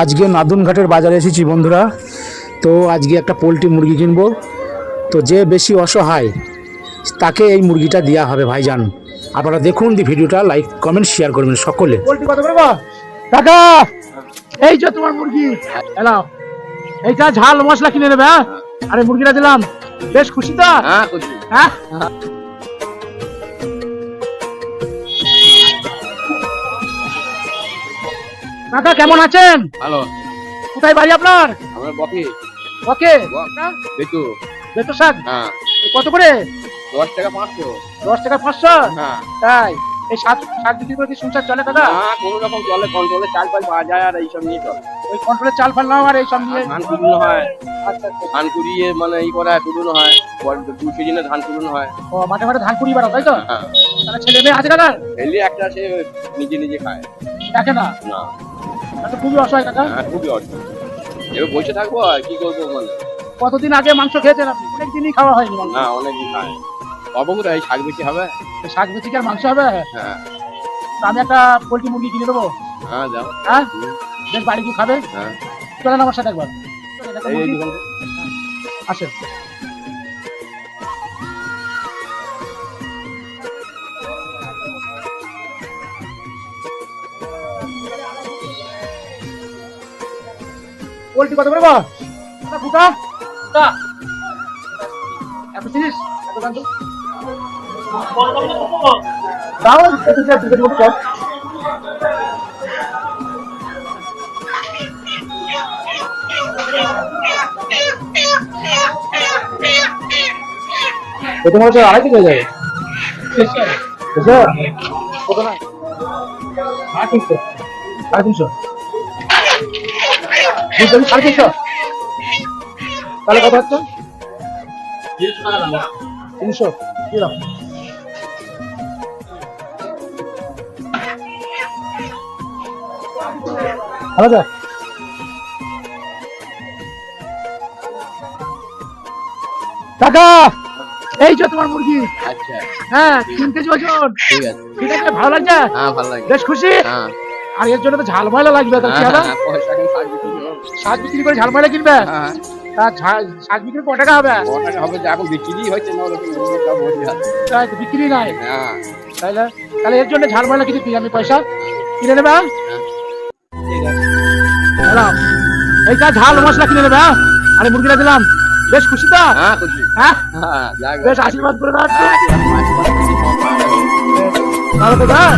আজকে নাদুনঘাটের বাজারে এসেছি বন্ধুরা। তো আজকে একটা পোলট্রি মুরগি কিনবো। তো যে বেশি অসহায় তাকে এই মুরগিটা দেওয়া হবে ভাইজান। আপনারা দেখুন দি ভিডিওটা লাইক কমেন্ট শেয়ার করবেন সকলে। পোলট্রি কত করে টাকা এই যে তোমার মুরগি। এলাও এইটা ঝাল মশলা কিনে নেবে হ্যাঁ? আরে মুরগিটা দিলাম। বেশ খুশি তো? হ্যাঁ খুশি। হ্যাঁ? কাকা কেমন আছেন? ভালো। কোথায় বাড়ি আপনার? আমার বকে। ওকে দেখু বেতো শাক হ্যাঁ। কত করে? দশ টাকা পাঁচশো। দশ টাকা পাঁচশো? হ্যাঁ। তাই? এই শাক শাক বিক্রি করে কি সংসার চলে দাদা? হ্যাঁ কোনো রকম চলে কন্ট্রোলে চাল ফাল পাওয়া যায় আর এইসব নিয়ে চলে ওই কন্ট্রোলের চাল ফাল নাও আর এই সব নিয়ে ধান কুড়ানো হয়। আচ্ছা আচ্ছা। ধান কুড়িয়ে মানে ই করা হয়। হয় দু সিজনে ধান কুড়ানো হয়। ও মাঠে মাঠে ধান কুড়ি বাড়া তাই তো? হ্যাঁ। তাহলে ছেলে মেয়ে আছে দাদা? এলি একটা সে নিজে নিজে খায়। দেখে না? না। খুবই অসহায় কাকা। হ্যাঁ খুবই অসুবিধা এবার বসে থাকব আর কি করব মানে কতদিন আগে মাংস খেয়েছেন আপনি? অনেক দিনই খাওয়া হয়নি না অনেকই খায় অবগুলো এই শাক বেশি হবে? শাক বেশি কি আর মাংস হবে? হ্যাঁ। আমি একটা পোলট্রি মুরগি কিনে দেবো। হ্যাঁ যাও হ্যাঁ? বেশ বাড়ি কি খাবে? হ্যাঁ। চলেন আমার সাথে একবার। আসেন। পোলট্রি কত করে বল? ফুটা ফুটা। এত তিরিশ এত দাম? দাও। প্রথম হচ্ছে আড়াই হয়ে যাবে? সাড়ে তিনশো। সাড়ে তিনশো? সাড়ে তিনশো। তাহলে কত হচ্ছে? তিনশো। দিলাম ভালো স্যার কাকা এই যে তোমার মুরগি। আচ্ছা। হ্যাঁ তিন কেজি ওজন। ঠিক আছে। ঠিক আছে ভালো লাগছে? হ্যাঁ ভালো লাগে বেশ খুশি? হ্যাঁ। আর এর জন্য তো ঝাল ময়লা লাগবে তো কি হবে পয়সা এখন শাক বিক্রি করো। শাক বিক্রি করে ঝাল ময়লা কিনবে হ্যাঁ শাক বিক্রি ক টাকা হবে হবে এখন বিক্রি হচ্ছে না। তাই বিক্রি নাই হ্যাঁ তাইলে তাহলে এর জন্য ঝাল ময়লা কিছু দিই আমি পয়সা কিনে নেবে হ্যাঁ? এইটা ঝাল মশলা কিনে নেবে হ্যাঁ? আরে মুরগিটা দিলাম বেশ খুশি তো হ্যাঁ হ্যাঁ হ্যাঁ বেশ আশীর্বাদ করে দাও। হ্যাঁ, ভালো তো হ্যাঁ?